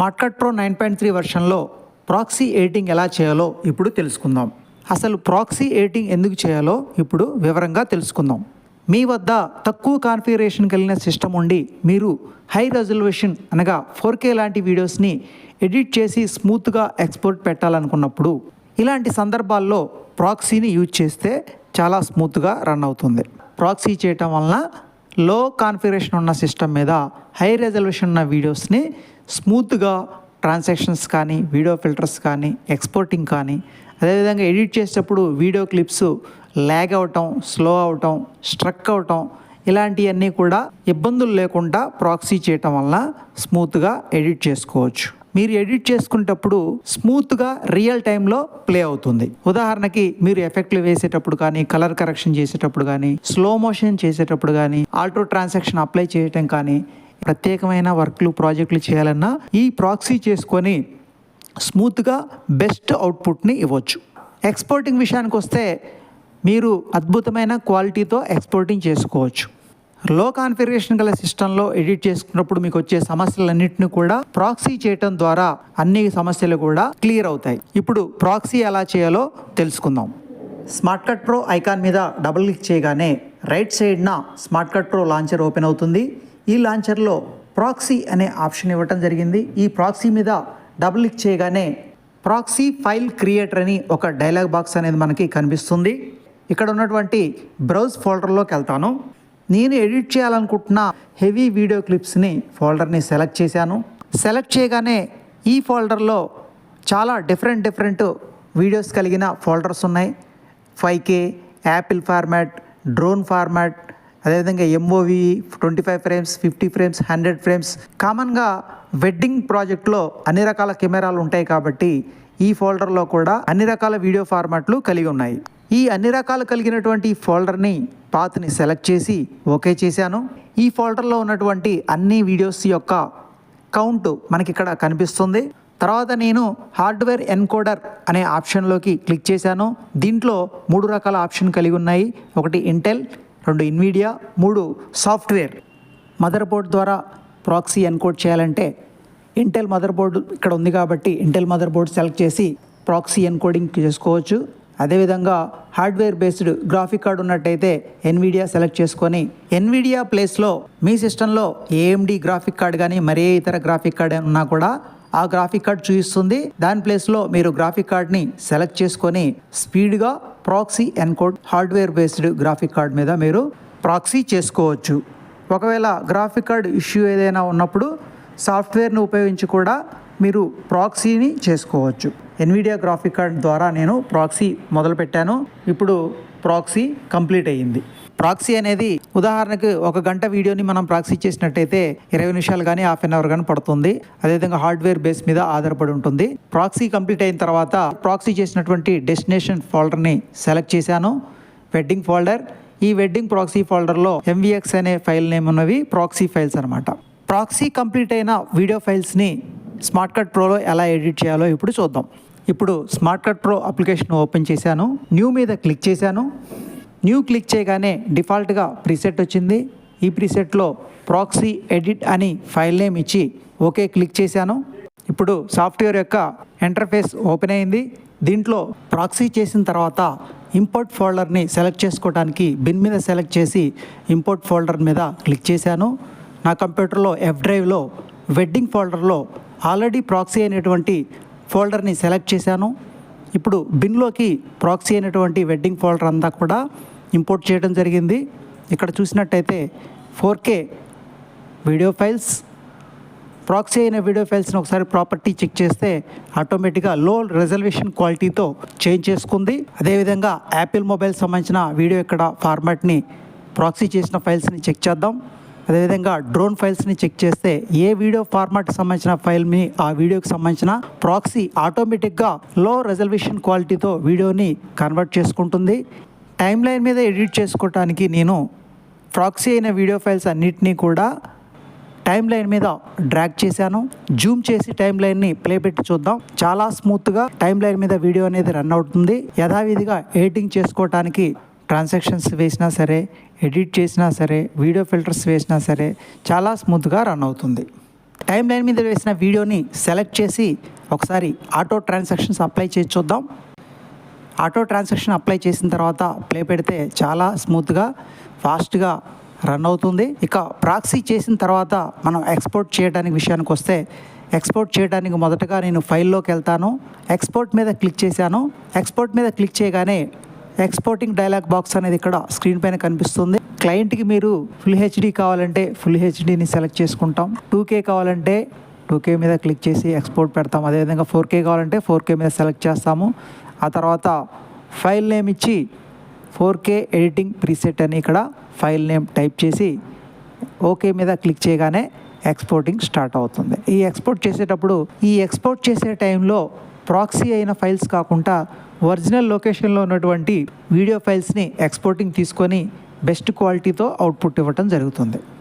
మార్ట్కట్ pro nine point three వర్షన్లో proxy editing ఎలా చేయాలో ఇప్పుడు తెలుసుకుందాం. అసలు ప్రాక్సీ ఎడిటింగ్ ఎందుకు చేయాలో ఇప్పుడు వివరంగా తెలుసుకుందాం. మీ వద్ద తక్కువ కాన్ఫిగరేషన్ కలిగిన సిస్టమ్ ఉండి మీరు హై రెజల్యూషన్ అనగా ఫోర్ కే లాంటి వీడియోస్ని ఎడిట్ చేసి స్మూత్గా ఎక్స్పోర్ట్ పెట్టాలనుకున్నప్పుడు ఇలాంటి సందర్భాల్లో ప్రాక్సీని యూజ్ చేస్తే చాలా స్మూత్గా రన్ అవుతుంది. ప్రాక్సీ చేయటం వలన లో కాన్ఫిగరేషన్ ఉన్న సిస్టమ్ మీద హై రెజల్యూషన్ ఉన్న వీడియోస్ని స్మూత్గా ట్రాన్సాక్షన్స్ కానీ వీడియో ఫిల్టర్స్ కానీ ఎక్స్పోర్టింగ్ కానీ అదేవిధంగా ఎడిట్ చేసేటప్పుడు వీడియో క్లిప్స్ ల్యాగ్ అవటం స్లో అవటం స్ట్రక్ అవటం ఇలాంటివన్నీ కూడా ఇబ్బందులు లేకుండా ప్రాక్సీ చేయటం వలన స్మూత్గా ఎడిట్ చేసుకోవచ్చు. మీరు ఎడిట్ చేసుకునేటప్పుడు స్మూత్గా రియల్ టైంలో ప్లే అవుతుంది. ఉదాహరణకి మీరు ఎఫెక్ట్లు వేసేటప్పుడు కానీ కలర్ కరెక్షన్ చేసేటప్పుడు కానీ స్లో మోషన్ చేసేటప్పుడు కానీ ఆల్టో ట్రాన్సాక్షన్ అప్లై చేయటం కానీ ప్రత్యేకమైన వర్క్లు ప్రాజెక్టులు చేయాలన్నా ఈ ప్రాక్సీ చేసుకొని స్మూత్గా బెస్ట్ అవుట్పుట్ని ఇవ్వచ్చు. ఎక్స్పోర్టింగ్ విషయానికి వస్తే మీరు అద్భుతమైన క్వాలిటీతో ఎక్స్పోర్టింగ్ చేసుకోవచ్చు. లో కాన్ఫిగరేషన్ గల సిస్టంలో ఎడిట్ చేసుకున్నప్పుడు మీకు వచ్చే సమస్యలన్నింటినీ కూడా ప్రాక్సీ చేయటం ద్వారా అన్ని సమస్యలు కూడా క్లియర్ అవుతాయి. ఇప్పుడు ప్రాక్సీ ఎలా చేయాలో తెలుసుకుందాం. స్మార్ట్ కట్ ప్రో ఐకాన్ మీద డబుల్ క్లిక్ చేయగానే రైట్ సైడ్న smart cut pro launcher open అవుతుంది. ఈ లాంచర్లో ప్రాక్సీ అనే ఆప్షన్ ఇవ్వటం జరిగింది. ఈ ప్రాక్సీ మీద డబుల్ క్లిక్ చేయగానే ప్రాక్సీ ఫైల్ క్రియేటర్ అని ఒక డైలాగ్ బాక్స్ అనేది మనకి కనిపిస్తుంది. ఇక్కడ ఉన్నటువంటి బ్రౌజ్ ఫోల్డర్లోకి వెళ్తాను. నేను ఎడిట్ చేయాలనుకుంటున్న హెవీ వీడియో క్లిప్స్ని ఫోల్డర్ని సెలెక్ట్ చేశాను. సెలెక్ట్ చేయగానే ఈ ఫోల్డర్లో చాలా డిఫరెంట్ డిఫరెంట్ వీడియోస్ కలిగిన ఫోల్డర్స్ ఉన్నాయి. Five K apple format drone format అదేవిధంగా MOV twenty five frames fifty frames hundred frames కామన్గా వెడ్డింగ్ ప్రాజెక్ట్లో అన్ని రకాల కెమెరాలు ఉంటాయి కాబట్టి ఈ ఫోల్డర్లో కూడా అన్ని రకాల వీడియో ఫార్మాట్లు కలిగి ఉన్నాయి. ఈ అన్ని రకాలు కలిగినటువంటి ఫోల్డర్ని పాత్ని సెలెక్ట్ చేసి ఓకే చేశాను. ఈ ఫోల్డర్లో ఉన్నటువంటి అన్ని వీడియోస్ యొక్క కౌంట్ మనకి ఇక్కడ కనిపిస్తుంది. తర్వాత నేను హార్డ్వేర్ ఎన్కోడర్ అనే ఆప్షన్లోకి క్లిక్ చేశాను. దీంట్లో మూడు రకాల ఆప్షన్ కలిగి ఉన్నాయి. ఒకటి ఇంటెల్ రెండు ఇన్వీడియా మూడు సాఫ్ట్వేర్. మదర్ బోర్డ్ ద్వారా ప్రాక్సీ ఎన్కోడ్ చేయాలంటే ఇంటెల్ మదర్ బోర్డు ఇక్కడ ఉంది కాబట్టి ఇంటెల్ మదర్ బోర్డ్ సెలెక్ట్ చేసి ప్రాక్సీ ఎన్కోడింగ్ చేసుకోవచ్చు. అదేవిధంగా హార్డ్వేర్ బేస్డ్ గ్రాఫిక్ కార్డ్ ఉన్నట్టయితే ఎన్విడియా సెలెక్ట్ చేసుకొని ఎన్విడియా ప్లేస్లో మీ సిస్టంలో ఏఎండి గ్రాఫిక్ కార్డ్ కానీ మరే ఇతర గ్రాఫిక్ కార్డ్ ఉన్నా కూడా ఆ గ్రాఫిక్ కార్డ్ చూపిస్తుంది. దాని ప్లేస్లో మీరు గ్రాఫిక్ కార్డ్ని సెలెక్ట్ చేసుకొని స్పీడ్గా proxy encode hardware based graphic card మీద మీరు ప్రాక్సీ చేసుకోవచ్చు. ఒకవేళ గ్రాఫిక్ కార్డ్ ఇష్యూ ఏదైనా ఉన్నప్పుడు సాఫ్ట్వేర్ని ఉపయోగించి కూడా మీరు ప్రాక్సీని చేసుకోవచ్చు. ఎన్విడియా గ్రాఫిక్ కార్డ్ ద్వారా నేను ప్రాక్సీ మొదలుపెట్టాను. ఇప్పుడు ప్రాక్సీ కంప్లీట్ అయ్యింది. ప్రాక్సీ అనేది ఉదాహరణకు ఒక గంట వీడియోని మనం ప్రాక్సీ చేసినట్టయితే ఇరవై నిమిషాలు కానీ హాఫ్ అన్ అవర్ కానీ పడుతుంది. అదేవిధంగా హార్డ్వేర్ బేస్ మీద ఆధారపడి ఉంటుంది. ప్రాక్సీ కంప్లీట్ అయిన తర్వాత ప్రాక్సీ చేసినటువంటి డెస్టినేషన్ ఫోల్డర్ని సెలెక్ట్ చేశాను. Wedding folder. ఈ వెడ్డింగ్ ప్రాక్సీ ఫోల్డర్లో ఎంవిఎక్స్ అనే ఫైల్ నేమ్ ఉన్నవి ప్రాక్సీ ఫైల్స్ అనమాట ప్రాక్సీ కంప్లీట్ అయిన వీడియో ఫైల్స్ని స్మార్ట్ కట్ ప్రోలో ఎలా ఎడిట్ చేయాలో ఇప్పుడు చూద్దాం. ఇప్పుడు smart cut pro application open చేశాను. న్యూ మీద క్లిక్ చేశాను. న్యూ క్లిక్ చేయగానే డిఫాల్ట్గా ప్రీసెట్ వచ్చింది. ఈ ప్రీసెట్లో ప్రాక్సీ ఎడిట్ అని ఫైల్ నేమ్ ఇచ్చి ఓకే క్లిక్ చేశాను. ఇప్పుడు సాఫ్ట్వేర్ యొక్క ఇంటర్ఫేస్ ఓపెన్ అయింది. దీంట్లో ప్రాక్సీ చేసిన తర్వాత ఇంపోర్ట్ ఫోల్డర్ని సెలెక్ట్ చేసుకోవడానికి బిన్ మీద సెలెక్ట్ చేసి ఇంపోర్ట్ ఫోల్డర్ మీద క్లిక్ చేశాను. నా కంప్యూటర్లో ఎఫ్ డ్రైవ్లో వెడ్డింగ్ ఫోల్డర్లో ఆల్రెడీ ప్రాక్సీ అయినటువంటి ఫోల్డర్ని సెలెక్ట్ చేశాను. ఇప్పుడు బిన్లోకి ప్రాక్సీ అయినటువంటి వెడ్డింగ్ ఫోల్డర్ అంతా కూడా ఇంపోర్ట్ చేయడం జరిగింది. ఇక్కడ చూసినట్టయితే four K video files. Proxy అయిన వీడియో ఫైల్స్ని ఒకసారి ప్రాపర్టీ చెక్ చేస్తే ఆటోమేటిక్గా లో రిజల్యూషన్ క్వాలిటీతో చేంజ్ చేసుకుంది. అదేవిధంగా యాపిల్ మొబైల్ సంబంధించిన వీడియో ఇక్కడ ఫార్మాట్ని ప్రాక్సీ చేసిన ఫైల్స్ని చెక్ చేద్దాం. అదేవిధంగా డ్రోన్ ఫైల్స్ని చెక్ చేస్తే ఏ వీడియో ఫార్మాట్కి సంబంధించిన ఫైల్ని ఆ వీడియోకి సంబంధించిన ప్రాక్సీ ఆటోమేటిక్గా లో రెజల్యూషన్ క్వాలిటీతో వీడియోని కన్వర్ట్ చేసుకుంటుంది. టైం లైన్ మీద ఎడిట్ చేసుకోవటానికి నేను ప్రాక్సీ అయిన వీడియో ఫైల్స్ అన్నిటినీ కూడా టైం లైన్ మీద డ్రాగ్ చేశాను. జూమ్ చేసి టైం లైన్ని ప్లే పెట్టి చూద్దాం. చాలా స్మూత్గా టైం లైన్ మీద వీడియో అనేది రన్ అవుతుంది. యథావిధిగా ఎడిటింగ్ చేసుకోవటానికి ట్రాన్సాక్షన్స్ వేసినా సరే ఎడిట్ చేసినా సరే వీడియో ఫిల్టర్స్ వేసినా సరే చాలా స్మూత్గా రన్ అవుతుంది. టైం లైన్ మీద వేసిన వీడియోని సెలెక్ట్ చేసి ఒకసారి ఆటో ట్రాన్సాక్షన్స్ అప్లై చేసి చూద్దాం. ఆటో ట్రాన్సాక్షన్ అప్లై చేసిన తర్వాత ప్లే పెడితే చాలా స్మూత్గా ఫాస్ట్గా రన్ అవుతుంది. ఇక ప్రాక్సీ చేసిన తర్వాత మనం ఎక్స్పోర్ట్ చేయడానికి విషయానికి వస్తే ఎక్స్పోర్ట్ చేయడానికి మొదటగా నేను ఫైల్లోకి వెళ్తాను. ఎక్స్పోర్ట్ మీద క్లిక్ చేశాను. ఎక్స్పోర్ట్ మీద క్లిక్ చేయగానే ఎక్స్పోర్టింగ్ డైలాగ్ బాక్స్ అనేది ఇక్కడ స్క్రీన్ పైన కనిపిస్తుంది. క్లయింట్కి మీరు ఫుల్ హెచ్డి కావాలంటే ఫుల్ హెచ్డిని సెలెక్ట్ చేసుకుంటాం. టూ కే కావాలంటే టూ కే మీద క్లిక్ చేసి ఎక్స్పోర్ట్ పెడతాం. అదేవిధంగా ఫోర్ కే కావాలంటే ఫోర్ కే మీద సెలెక్ట్ చేస్తాము. ఆ తర్వాత ఫైల్ నేమ్ ఇచ్చి ఫోర్ కే ఎడిటింగ్ ప్రీసెట్ అని ఇక్కడ ఫైల్ నేమ్ టైప్ చేసి ఓకే మీద క్లిక్ చేయగానే ఎక్స్పోర్టింగ్ స్టార్ట్ అవుతుంది. ఈ ఎక్స్పోర్ట్ చేసేటప్పుడు ఈ ఎక్స్పోర్ట్ చేసే టైంలో ప్రాక్సీ అయిన ఫైల్స్ కాకుండా ఒరిజినల్ లొకేషన్లో ఉన్నటువంటి వీడియో ఫైల్స్ని ఎక్స్పోర్టింగ్ తీసుకొని బెస్ట్ క్వాలిటీతో అవుట్పుట్ ఇవ్వటం జరుగుతుంది.